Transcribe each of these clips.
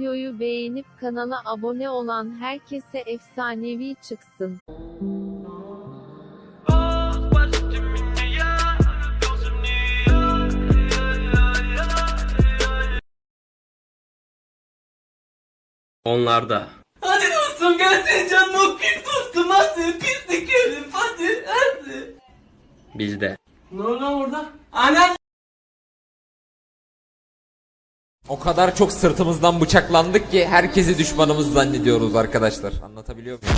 videoyu beğenip kanala abone olan herkese efsanevi çıksın. Onlarda. Hadi dostum gel seni canını okuyayım dostum hadi pislik herif hadi hadi. Bizde. Ne oluyor orada? Anan O kadar çok sırtımızdan bıçaklandık ki herkesi düşmanımız zannediyoruz arkadaşlar. Anlatabiliyor muyum?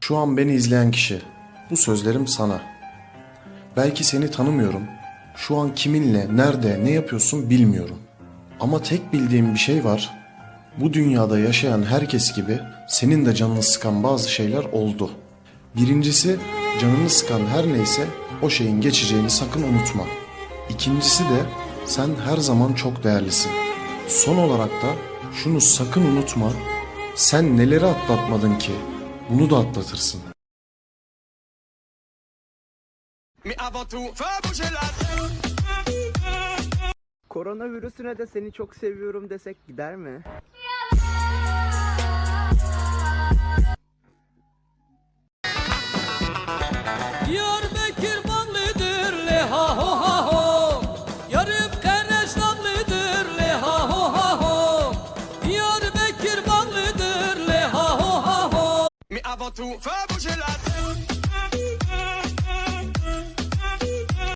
Şu an beni izleyen kişi, bu sözlerim sana. Belki seni tanımıyorum. Şu an kiminle, nerede, ne yapıyorsun bilmiyorum. Ama tek bildiğim bir şey var. Bu dünyada yaşayan herkes gibi senin de canını sıkan bazı şeyler oldu. Birincisi canını sıkan her neyse o şeyin geçeceğini sakın unutma. İkincisi de sen her zaman çok değerlisin. Son olarak da şunu sakın unutma. Sen neleri atlatmadın ki? Bunu da atlatırsın. Koronavirüsüne de seni çok seviyorum desek gider mi? Avant tout, fais bouger la tête.